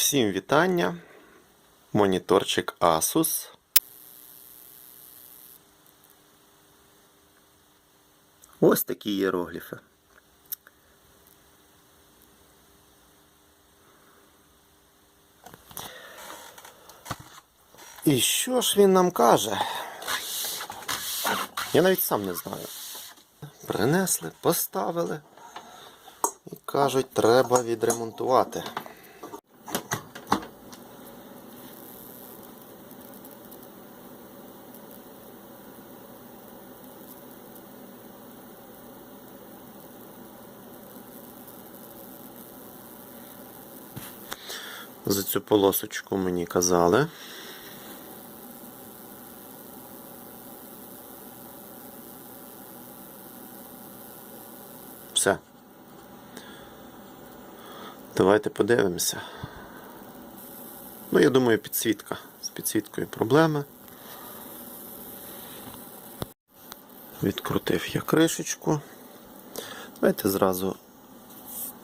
Всім вітання. Моніторчик Asus. Ось такі іерогліфи. І що ж він нам каже? Я навіть сам не знаю. Принесли, поставили і кажуть, треба відремонтувати. Цю полосочку мені казали. Все. Давайте подивимося. Ну, я думаю, підсвітка. З підсвіткою проблеми. Відкрутив я кришечку. Давайте зразу,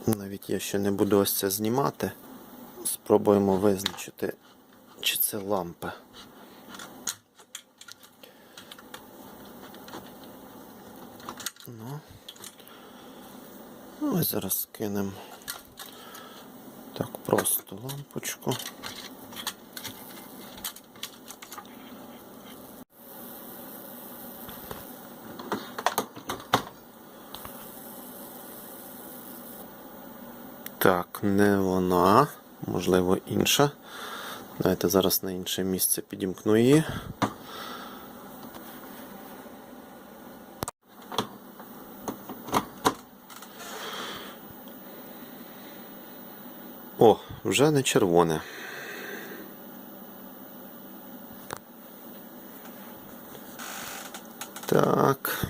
навіть я ще не буду ось це знімати. Спробуємо визначити, чи це лампа. Ну. Ну, ось зараз кинемо так просто лампочку. Так, не вона, можливо, інша. Давайте зараз на інше місце підімкну її. О, вже не червоне. Так.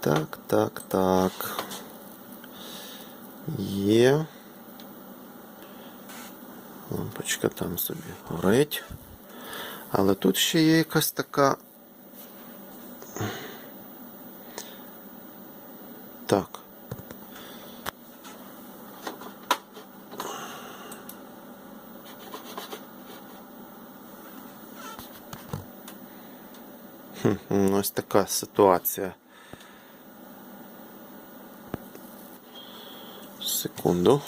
Так, так, так. Є. Лампочка там собі горить. Але тут ще є якась така. Так. Ось така ситуація. Секунду.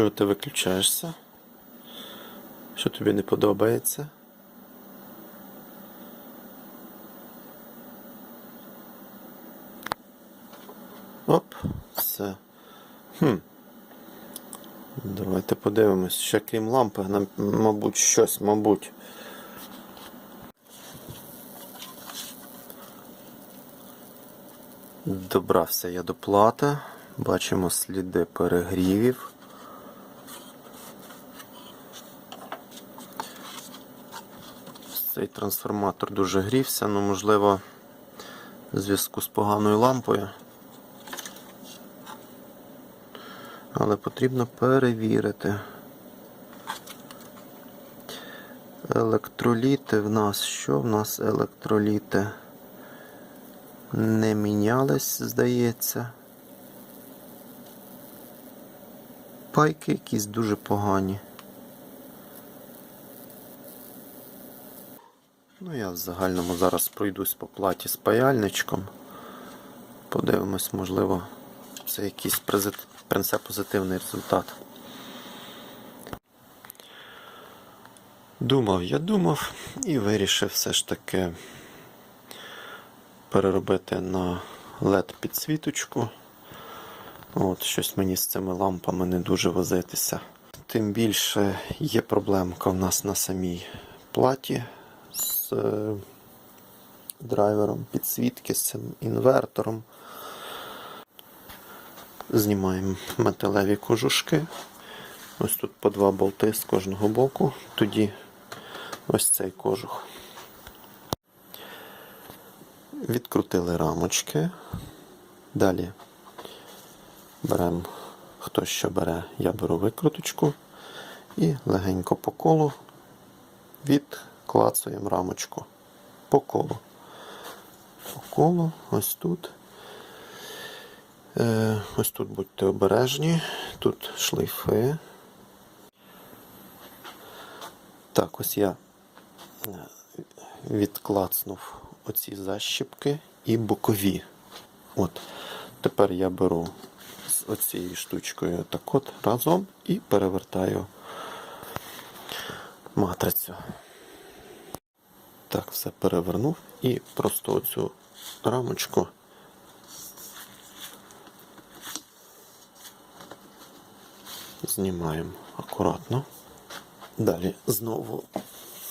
Чого ти виключаєшся? Що тобі не подобається? Оп, все. Хм. Давайте подивимось. Ще крім лампи, мабуть, щось, мабуть. Добрався я до плати. Бачимо сліди перегрівів. Цей трансформатор дуже грівся, ну можливо, в зв'язку з поганою лампою. Але потрібно перевірити. Електроліти в нас. Що в нас електроліти? Не мінялись, здається. Пайки якісь дуже погані. Ну, я в загальному зараз пройдусь по платі з паяльничком. Подивимось, можливо, це якийсь принесе позитивний результат. Думав, я думав і вирішив все ж таки переробити на LED підсвіточку. От, щось мені з цими лампами не дуже возитися. Тим більше є проблемка в нас на самій платі е, драйвером підсвітки, з цим інвертором. Знімаємо металеві кожушки. Ось тут по два болти з кожного боку. Тоді ось цей кожух. Відкрутили рамочки. Далі беремо Хто що бере, я беру викруточку і легенько по колу відклацуємо рамочку. По колу. По колу, ось тут. Е, ось тут будьте обережні, тут шлейфи. Так, ось я е, відклацнув оці защіпки і бокові. От. Тепер я беру з оцією штучкою так от разом і перевертаю матрицю. Так, все перевернув і просто оцю рамочку знімаємо акуратно. Далі знову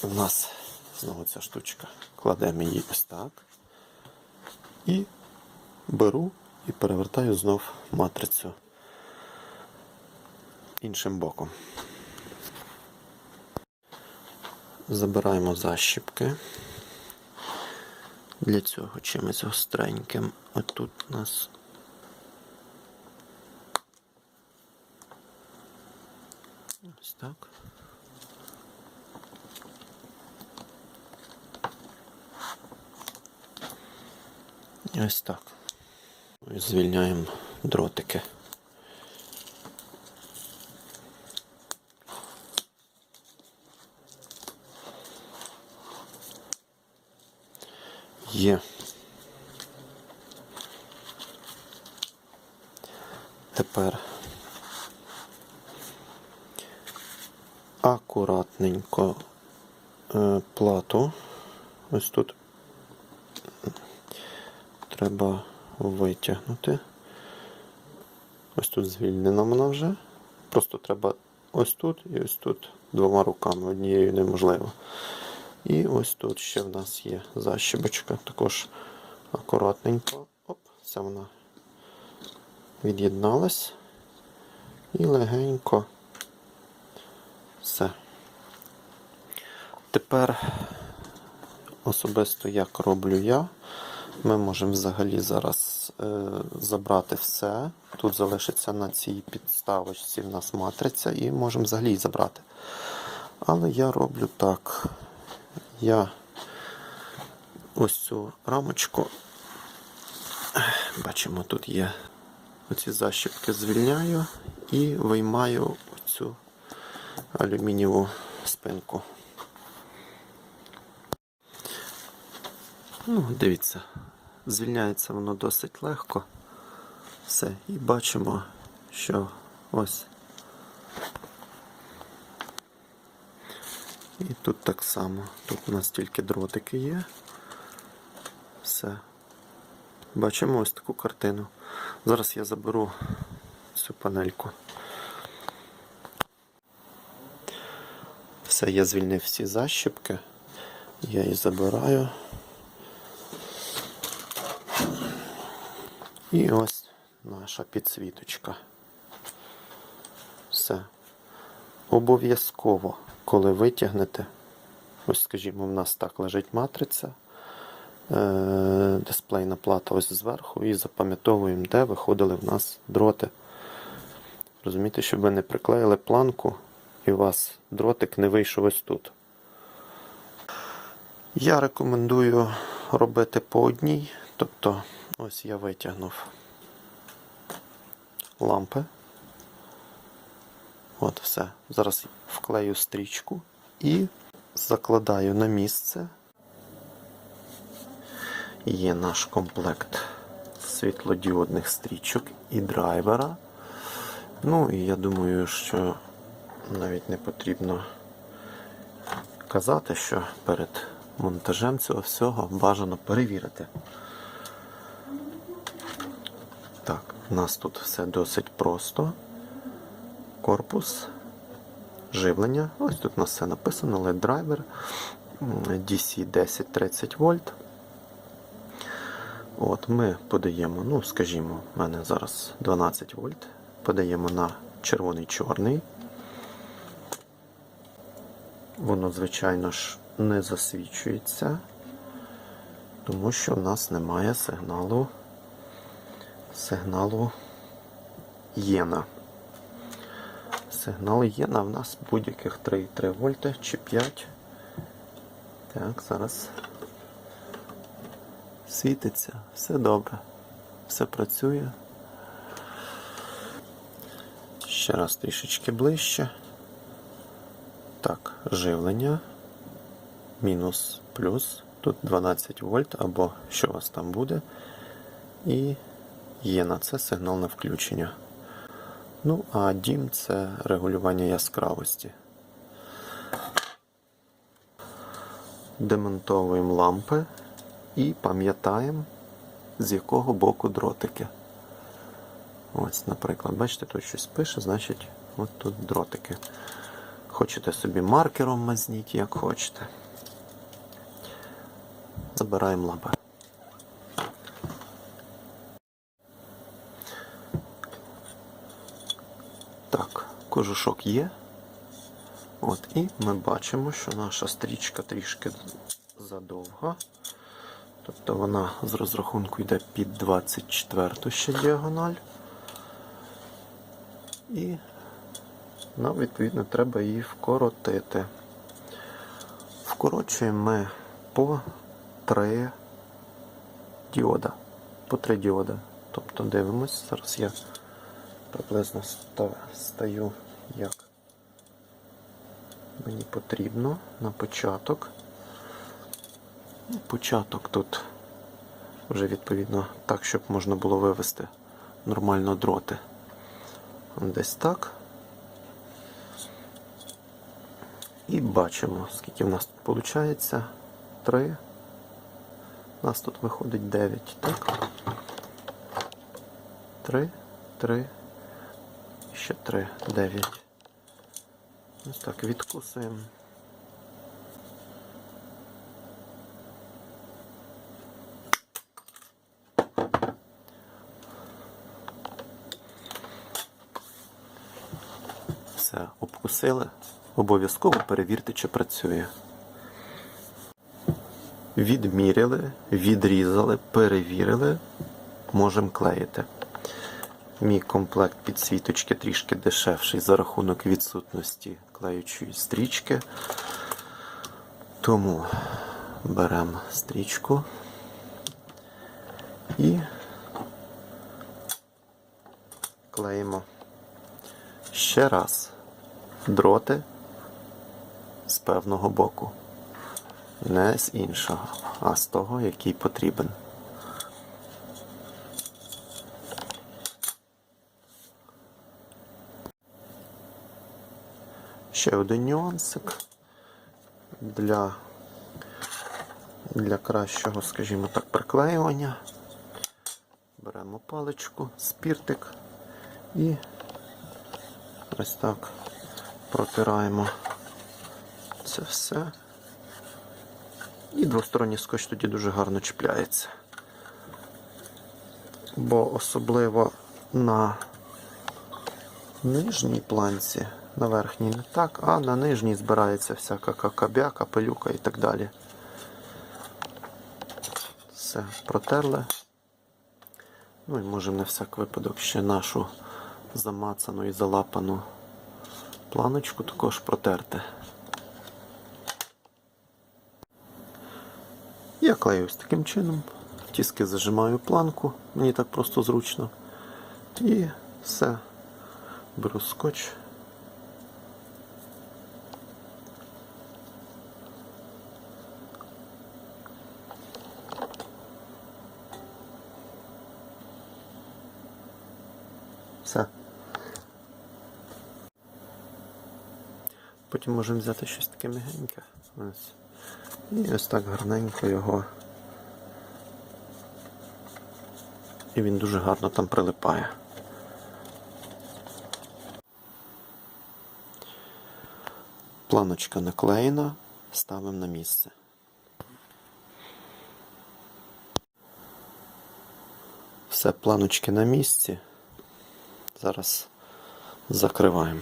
у нас знову ця штучка. Кладемо її ось так. І беру і перевертаю знов матрицю іншим боком. Забираємо защіпки. Для цього чимось гостреньким. Отут у нас ось так. Ось так. Звільняємо дротики. Є. Тепер акуратненько е, плату. Ось тут треба витягнути. Ось тут звільнена вона вже. Просто треба ось тут і ось тут двома руками, однією неможливо. І ось тут ще в нас є защібочка, також акуратненько. Оп, це вона від'єдналась. І легенько все. Тепер особисто як роблю я. Ми можемо взагалі зараз е, забрати все. Тут залишиться на цій підставочці в нас матриця, і можемо взагалі забрати. Але я роблю так. Я ось цю рамочку. Бачимо, тут є оці защіпки звільняю і виймаю оцю алюмінієву спинку. Ну, дивіться, звільняється воно досить легко. Все, і бачимо, що ось. І тут так само. Тут у нас тільки дротики є. Все. Бачимо ось таку картину. Зараз я заберу цю панельку. Все, я звільнив всі защіпки. Я її забираю. І ось наша підсвіточка. Все. Обов'язково, коли витягнете, ось скажімо, в нас так лежить матриця, е- дисплейна плата ось зверху, і запам'ятовуємо, де виходили в нас дроти. Розумієте, щоб ви не приклеїли планку і у вас дротик не вийшов ось тут. Я рекомендую робити по одній, тобто ось я витягнув лампи. От все. Зараз вклею стрічку і закладаю на місце. Є наш комплект світлодіодних стрічок і драйвера. Ну і я думаю, що навіть не потрібно казати, що перед монтажем цього всього бажано перевірити. Так, у нас тут все досить просто. Корпус, живлення. Ось тут у нас все написано, LED драйвер DC 1030 вольт. От Ми подаємо, ну, скажімо, в мене зараз 12 вольт. Подаємо на червоний-чорний. Воно, звичайно ж, не засвічується, тому що в нас немає сигналу сигналу єна. Сигнал є на в нас будь-яких 3,3 вольта чи 5. Так, зараз світиться, все добре, все працює. Ще раз трішечки ближче. Так, живлення. Мінус плюс. Тут 12 вольт або що у вас там буде. І є на це сигнал на включення. Ну, а дім це регулювання яскравості. Демонтовуємо лампи і пам'ятаємо, з якого боку дротики. Ось, наприклад, бачите, тут щось пише, значить, от тут дротики. Хочете собі маркером мазніть, як хочете. Забираємо лампи. Так, кожушок є. От, і ми бачимо, що наша стрічка трішки задовга. Тобто вона з розрахунку йде під 24 ще діагональ. І нам, відповідно, треба її вкоротити. Вкорочуємо ми по 3 діода. По 3 діода. Тобто дивимось, зараз я приблизно стаю мені потрібно на початок. Початок тут вже відповідно так, щоб можна було вивести нормально дроти. Десь так. І бачимо, скільки в нас тут виходить. 3. У нас тут виходить 9, так? 3, 3, ще 3, 9. Ось так, відкусуємо. Все, обкусили. Обов'язково перевірте, чи працює. Відміряли, відрізали, перевірили, можемо клеїти. Мій комплект підсвіточки трішки дешевший за рахунок відсутності клеючої стрічки. Тому беремо стрічку і клеїмо ще раз дроти з певного боку. Не з іншого, а з того, який потрібен. Ще один нюансик для, для кращого, скажімо так, приклеювання. Беремо паличку, спіртик і ось так протираємо це все. І двосторонній скотч тоді дуже гарно чіпляється. Бо особливо на нижній планці, на верхній не так, а на нижній збирається всяка какабяка, пилюка і так далі. Все, протерли. Ну і можемо на всяк випадок ще нашу замацану і залапану планочку також протерти. Я клею ось таким чином. Тіски зажимаю планку, мені так просто зручно. І все. Беру скотч. Все. Потім можемо взяти щось таке мягеньке. Ось. І ось так гарненько його. І він дуже гарно там прилипає. Планочка наклеєна, ставимо на місце. Все, планочки на місці. Зараз закриваємо.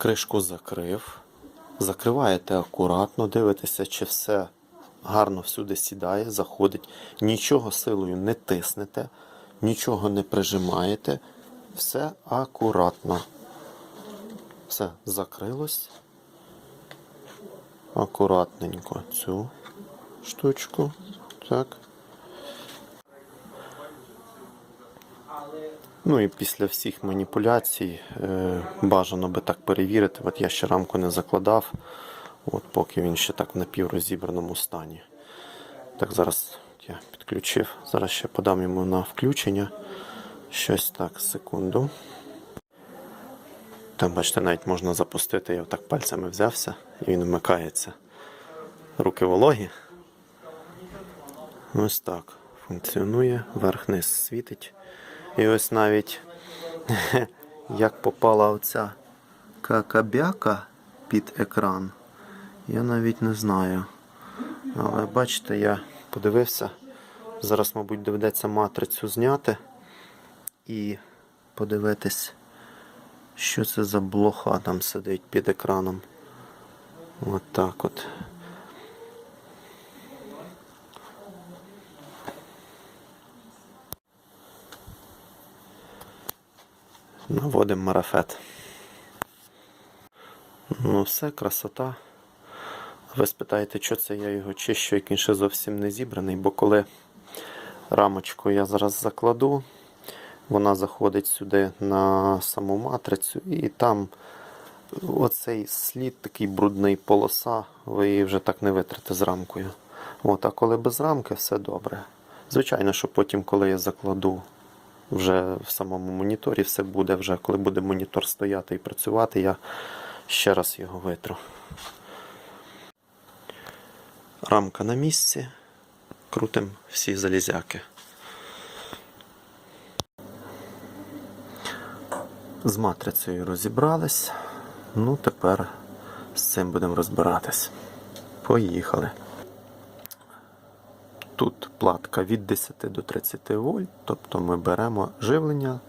Кришку закрив. Закриваєте акуратно, дивитеся, чи все гарно всюди сідає, заходить. Нічого силою не тиснете, нічого не прижимаєте. Все акуратно. Все, закрилось. Акуратненько цю штучку. Так. Ну і після всіх маніпуляцій е, бажано би так перевірити. От я ще рамку не закладав, от поки він ще так в напіврозібраному стані. Так, зараз я підключив. Зараз ще подам йому на включення. Щось так, секунду. Там, бачите, навіть можна запустити, я отак пальцями взявся і він вмикається. Руки вологі. Ось так. Функціонує, верх-низ світить. І ось навіть як попала оця какабяка під екран, я навіть не знаю. Але бачите, я подивився. Зараз, мабуть, доведеться матрицю зняти і подивитись, що це за блоха там сидить під екраном. От так от. Наводимо марафет. Ну все, красота. Ви спитаєте, що це я його чищу, як він ще зовсім не зібраний, бо коли рамочку я зараз закладу, вона заходить сюди на саму матрицю, і там оцей слід такий брудний полоса, ви її вже так не витрите з рамкою. От, а коли без рамки, все добре. Звичайно, що потім, коли я закладу вже в самому моніторі, все буде вже, коли буде монітор стояти і працювати, я ще раз його витру. Рамка на місці. Крутим всі залізяки. З матрицею розібрались. Ну, тепер з цим будемо розбиратись. Поїхали. Тут платка від 10 до 30 вольт, тобто ми беремо живлення,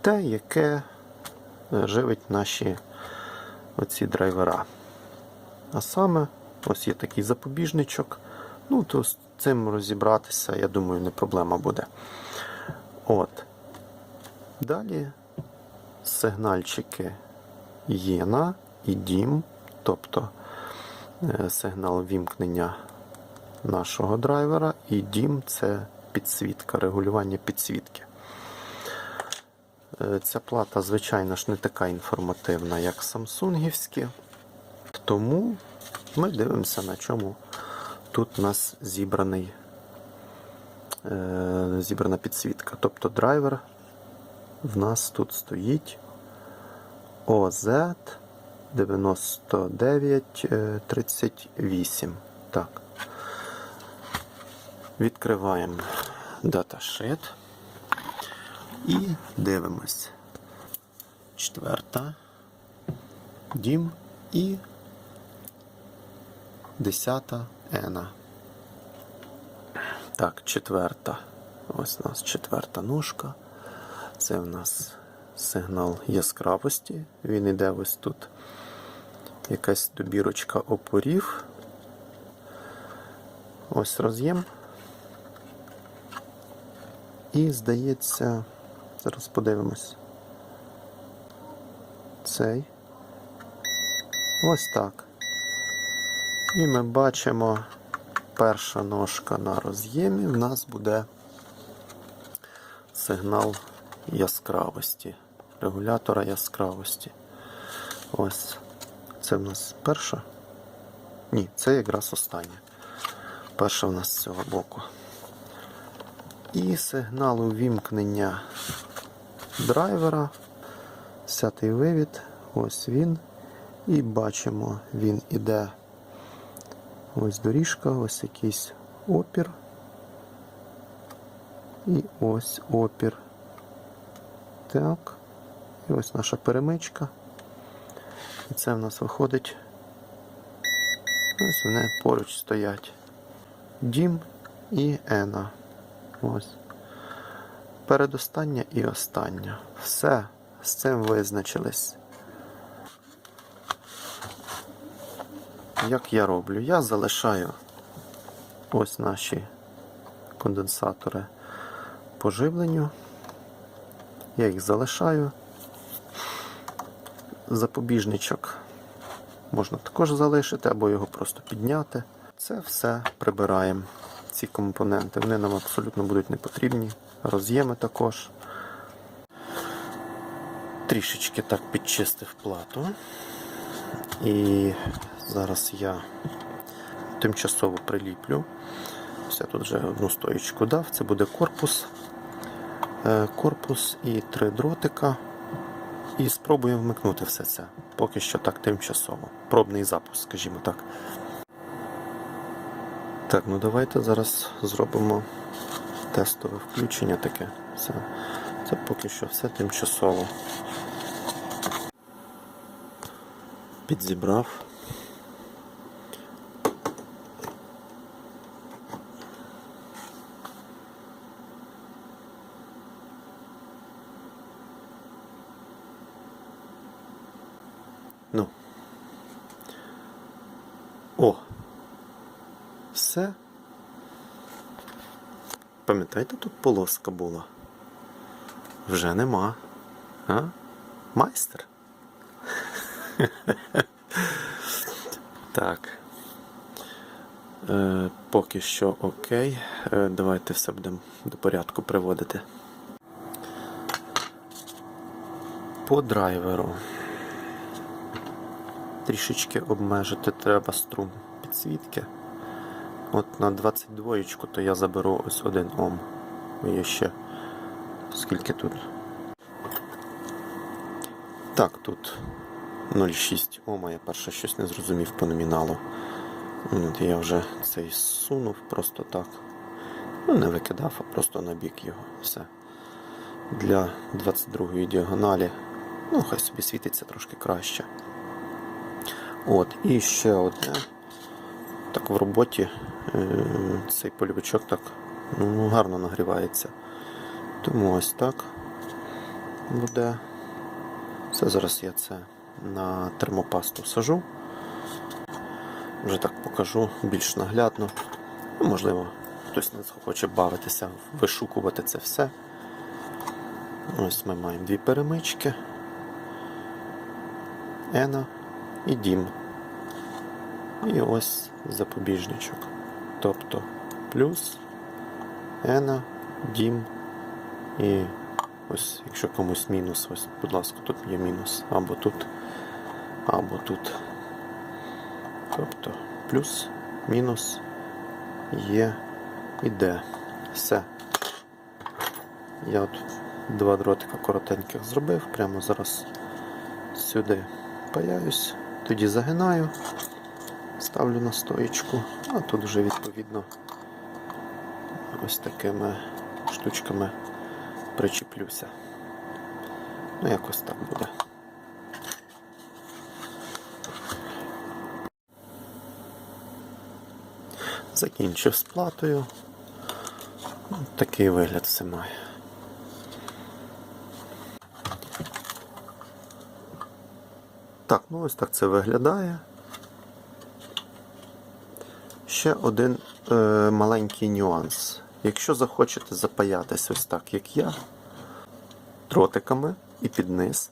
те, яке е, живить наші оці драйвера. А саме, ось є такий запобіжничок. Ну, то з цим розібратися, я думаю, не проблема буде. От. Далі сигнальчики єна і дім, тобто е, сигнал вімкнення нашого драйвера, і дім це підсвітка, регулювання підсвітки. Е, Ця плата, звичайно ж, не така інформативна, як самсунгівські. Тому ми дивимося, на чому тут у нас зібраний, е, зібрана підсвітка. Тобто драйвер в нас тут стоїть OZ 9938. Так. Відкриваємо даташит і дивимось. Четверта. Дім і десята ена. Так, четверта. Ось у нас четверта ножка. Це в нас сигнал яскравості. Він іде ось тут. Якась добірочка опорів. Ось роз'єм. І здається, зараз подивимось. Цей. Ось так. І ми бачимо, перша ножка на роз'ємі в нас буде сигнал яскравості, регулятора яскравості. Ось. Це в нас перша. Ні, це якраз остання. Перша в нас з цього боку. І сигнал увімкнення драйвера. Сятий вивід. Ось він. І бачимо, він іде. Ось доріжка, ось якийсь опір. І ось опір. Так. І ось наша перемичка. І це в нас виходить. Ось вони поруч стоять. Дім і Ена. Ось. Передостання і остання. Все, з цим визначились. Як я роблю? Я залишаю ось наші конденсатори по живленню. Я їх залишаю. запобіжничок можна також залишити або його просто підняти. Це все прибираємо. Ці компоненти. Вони нам абсолютно будуть не потрібні. Роз'єми також. Трішечки так підчистив плату. І зараз я тимчасово приліплю. Все тут вже одну стоїчку дав. Це буде корпус. Е, Корпус і три дротика. І спробуємо вмикнути все це. Поки що так тимчасово. Пробний запуск, скажімо так. Так, ну давайте зараз зробимо тестове включення таке. Все. Це поки що все тимчасово. Підзібрав. Ну. О. Все. Пам'ятаєте, тут полоска була? Вже нема. А? Майстер. так. Е, поки що окей. Е, давайте все будемо до порядку приводити. По драйверу. Трішечки обмежити треба струм підсвітки. От на 22 то я заберу ось один Ом. Є ще. Скільки тут? Так, тут 0,6 Ома, я перше щось не зрозумів по номіналу. Я вже цей сунув просто так. Ну, не викидав, а просто на бік його. Все. Для 22-ї діагоналі. Ну, хай собі світиться трошки краще. От, і ще одне. Так в роботі е, цей полівичок так ну, гарно нагрівається. Тому ось так буде. Все, зараз я це на термопасту сажу. Вже так покажу більш наглядно. Ну, можливо, хтось не захоче бавитися, вишукувати це все. Ось ми маємо дві перемички. Ена і дім. І ось запобіжничок. Тобто плюс, ена, дім і ось, якщо комусь мінус, ось, будь ласка, тут є мінус. Або тут, або тут. Тобто плюс, мінус, є і де. Все. Я от два дротика коротеньких зробив, прямо зараз сюди паяюсь, тоді загинаю, ставлю на стоїчку, а тут вже відповідно ось такими штучками причеплюся. Ну, якось так буде. Закінчив з платою. От Такий вигляд все має. Так, ну ось так це виглядає. Ще один е, маленький нюанс. Якщо захочете запаятись ось так, як я, дротиками і під низ,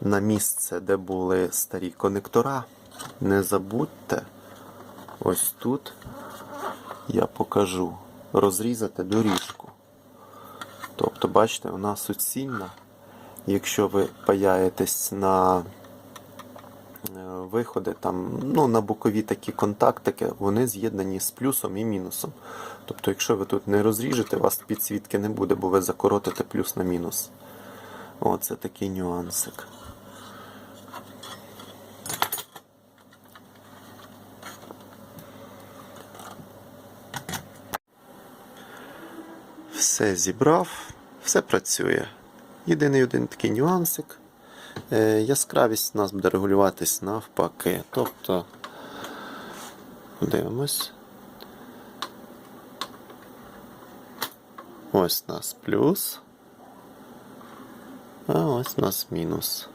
на місце, де були старі конектора, не забудьте, ось тут я покажу, розрізати доріжку. Тобто, бачите, вона суцільна. Якщо ви паяєтесь на виходи, там, ну, на бокові такі контактики, вони з'єднані з плюсом і мінусом. Тобто, якщо ви тут не розріжете, у вас підсвітки не буде, бо ви закоротите плюс на мінус. Оце такий нюансик. Все зібрав, все працює. Єдиний один такий нюансик. Е, яскравість у нас буде регулюватись навпаки. Тобто, дивимось. Ось у нас плюс. А ось у нас мінус.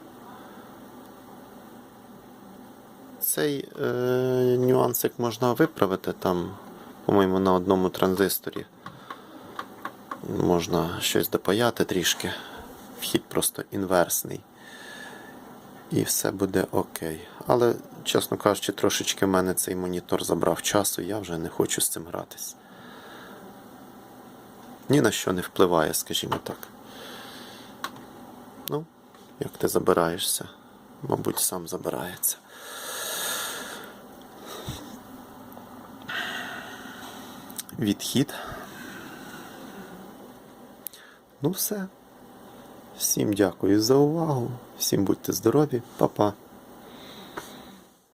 Цей е, нюансик можна виправити там, по-моєму, на одному транзисторі. Можна щось допаяти трішки. Вхід просто інверсний. І все буде окей. Але, чесно кажучи, трошечки в мене цей монітор забрав часу, я вже не хочу з цим гратись. Ні на що не впливає, скажімо так. Ну, як ти забираєшся, мабуть, сам забирається. Відхід. Ну все. Всім дякую за увагу. Всім будьте здорові, Па-па.